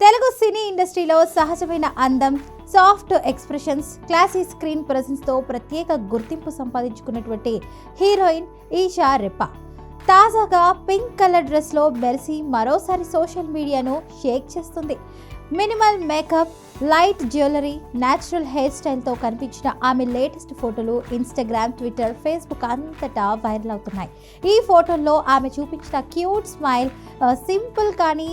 తెలుగు సినీ ఇండస్ట్రీలో సహజమైన అందం సాఫ్ట్ ఎక్స్ప్రెషన్స్ క్లాసీ స్క్రీన్తో ప్రత్యేక గుర్తింపు సంపాదించుకున్నటువంటి హీరోయిన్ ఈషా రెప్పా. తాజాగా పింక్ కలర్ డ్రెస్లో మెరిసి మరోసారి సోషల్ మీడియాను షేక్ చేస్తుంది. Minimal makeup light jewellery natural hair స్టైల్తో కనిపించిన ఆమె లేటెస్ట్ ఫోటోలు ఇన్స్టాగ్రామ్ ట్విట్టర్ ఫేస్బుక్ అంతటా వైరల్ అవుతున్నాయి. ఈ ఫోటోల్లో ఆమె చూపించిన క్యూట్ స్మైల్ సింపుల్ కానీ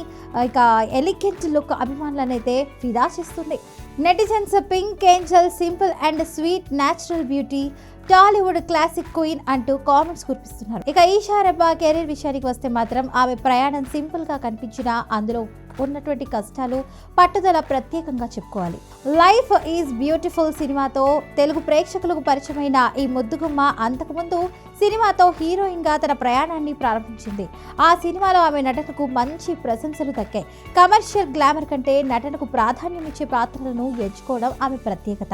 ఇక ఎలిగెంట్ లుక్ అభిమానులనైతే ఫిదా చేస్తుంది netizens pink angel simple and sweet natural beauty Tollywood classic queen అంటూ కామెంట్స్ కురిపిస్తున్నారు. ఇక ఈషా రెబ్బా కెరీర్ విషయానికి వస్తే మాత్రం ఆమె ప్రయాణం సింపుల్గా కనిపించినా అందులో ఉన్నటువంటి కష్టాలు పట్టుదల ప్రత్యేకంగా చెప్పుకోవాలి. లైఫ్ ఈజ్ బ్యూటిఫుల్ సినిమాతో తెలుగు ప్రేక్షకులకు పరిచయమైన ఈ ముద్దుగుమ్మ అంతకుముందు సినిమాతో హీరోయిన్గా తన ప్రయాణాన్ని ప్రారంభించింది. ఆ సినిమాలో ఆమె నటనకు మంచి ప్రశంసలు దక్కాయి. కమర్షియల్ గ్లామర్ కంటే నటనకు ప్రాధాన్యం ఇచ్చే పాత్రలను ఎంచుకోవడం ఆమె ప్రత్యేకత.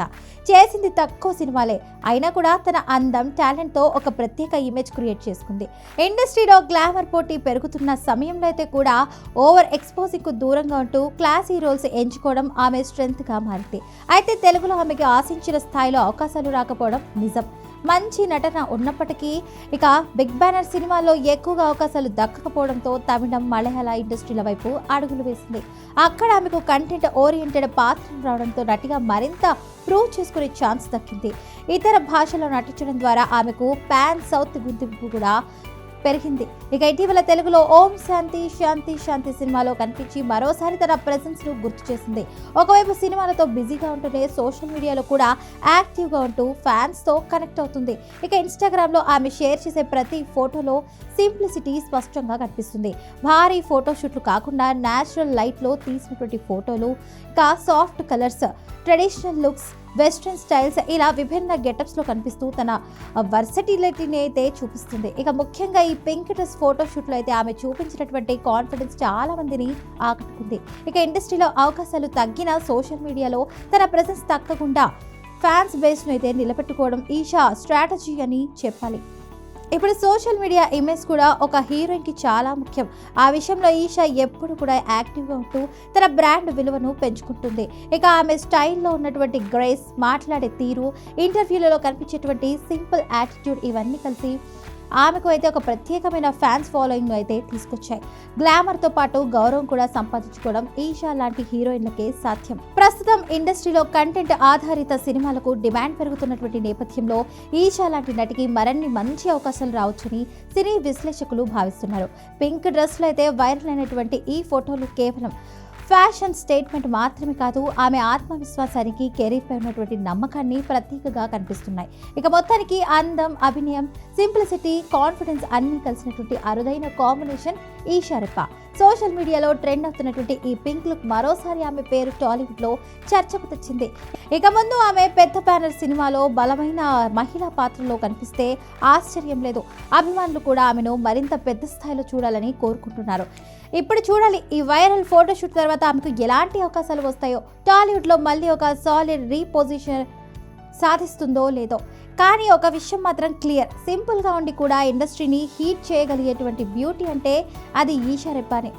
చేసింది తక్కువ సినిమాలే. అయినా కూడా తన అందం టాలెంట్తో ఒక ప్రత్యేక ఇమేజ్ క్రియేట్ చేసుకుంది. ఇండస్ట్రీలో గ్లామర్ పోటీ పెరుగుతున్న సమయంలో అయితే కూడా ఓవర్ ఎక్స్పోజింగ్కు దూరంగా ఉంటూ క్లాసీ రోల్స్ ఎంచుకోవడం ఆమె స్ట్రెంత్గా మారింది. అయితే తెలుగులో ఆమెకి ఆశించిన స్థాయిలో అవకాశాలు రాకపోవడం నిజం. మంచి నటన ఉన్నప్పటికీ ఇక బిగ్ బ్యానర్ సినిమాల్లో ఎక్కువగా అవకాశాలు దక్కకపోవడంతో తమిళం మలయాళ ఇండస్ట్రీల వైపు అడుగులు వేసింది. అక్కడ ఆమెకు కంటెంట్ ఓరియంటెడ్ పాత్రలు రావడంతో నటిగా మరింత ప్రూవ్ చేసుకునే ఛాన్స్ దక్కింది. ఇతర భాషలో నటించడం ద్వారా ఆమెకు పాన్ సౌత్ గుర్తింపు కూడా పెరిగింది. ఇక ఇటీవల తెలుగులో ఓం శాంతి శాంతి శాంతి సినిమాలో కనిపించి మరోసారి తన ప్రెసెన్స్ను గుర్తు చేసింది. ఒకవైపు సినిమాలతో బిజీగా ఉంటూనే సోషల్ మీడియాలో కూడా యాక్టివ్గా ఉంటూ ఫ్యాన్స్తో కనెక్ట్ అవుతుంది. ఇక ఇన్స్టాగ్రామ్లో ఆమె షేర్ చేసే ప్రతి ఫోటోలో సింప్లిసిటీ స్పష్టంగా కనిపిస్తుంది. భారీ ఫోటోషూట్లు కాకుండా న్యాచురల్ లైట్లో తీసినటువంటి ఫోటోలు ఇంకా soft colours traditional looks western styles ఇలా విభిన్న గెటప్స్లో కనిపిస్తూ తన వర్సటిలిటీని అయితే చూపిస్తుంది. ఇక ముఖ్యంగా ఈ పింక్ డ్రెస్ ఫోటోషూట్లో అయితే ఆమె చూపించినటువంటి కాన్ఫిడెన్స్ చాలా మందిని ఆకట్టుకుంది. ఇక ఇండస్ట్రీలో అవకాశాలు తగ్గిన సోషల్ మీడియాలో తన ప్రెసెన్స్ తగ్గకుండా ఫ్యాన్స్ బేస్ను అయితే నిలబెట్టుకోవడం ఈషా స్ట్రాటజీ అని చెప్పాలి. ఇప్పుడు సోషల్ మీడియా ఇమేజ్ కూడా ఒక హీరోయిన్కి చాలా ముఖ్యం. ఆ విషయంలో ఈషా ఎప్పుడు కూడా యాక్టివ్గా ఉంటూ తన బ్రాండ్ విలువను పెంచుకుంటుంది. ఇక ఆమె స్టైల్లో ఉన్నటువంటి గ్రేస్ మాట్లాడే తీరు ఇంటర్వ్యూలలో కనిపించేటువంటి సింపుల్ యాటిట్యూడ్ ఇవన్నీ కలిసి ఆమెకు అయితే ఒక ప్రత్యేకమైన ఫ్యాన్స్ ఫాలోయింగ్ అయితే తీసుకొచ్చాయి. గ్లామర్తో పాటు గౌరవం కూడా సంపాదించుకోవడం ఈషా లాంటి హీరోయిన్లకే సాధ్యం. ప్రస్తుతం ఇండస్ట్రీలో కంటెంట్ ఆధారిత సినిమాలకు డిమాండ్ పెరుగుతున్నటువంటి నేపథ్యంలో ఈషా లాంటి నటికి మరిన్ని మంచి అవకాశాలు రావచ్చని సినీ విశ్లేషకులు భావిస్తున్నారు. పింక్ డ్రెస్లో అయితే వైరల్ అయినటువంటి ఈ ఫోటోలు కేవలం ఫ్యాషన్ స్టేట్మెంట్ మాత్రమే కాదు ఆమె ఆత్మవిశ్వాసానికి కెరీర్పై ఉన్నటువంటి నమ్మకాన్ని ప్రతీకగా కనిపిస్తున్నాయి. ఇక మొత్తానికి అందం అభినయం సింప్లిసిటీ కాన్ఫిడెన్స్ అన్నీ కలిసినటువంటి అరుదైన కాంబినేషన్ ఈ షరప సోషల్ మీడియాలో ట్రెండ్ అవుతున్నటువంటి ఈ పింక్ లుక్ మరోసారి ఆమె పేరు టాలీవుడ్లో చర్చకు తెచ్చింది. ఇక ముందు ఆమె పెద్ద బ్యానర్ సినిమాలో బలమైన మహిళా పాత్రలో కనిపిస్తే ఆశ్చర్యం లేదు. అభిమానులు కూడా ఆమెను మరింత పెద్ద స్థాయిలో చూడాలని కోరుకుంటున్నారు. ఇప్పుడు చూడాలి ఈ వైరల్ ఫోటోషూట్ తర్వాత ఆమెకు ఎలాంటి అవకాశాలు వస్తాయో. టాలీవుడ్లో మళ్ళీ ఒక సాలిడ్ రీపొజిషన్ సాధిస్తుందో లేదో. కానీ ఒక విషయం మాత్రం క్లియర్. సింపుల్గా ఉండి కూడా ఇండస్ట్రీని హీట్ చేయగలిగేటువంటి బ్యూటీ అంటే అది ఈషా రెబ్బానే.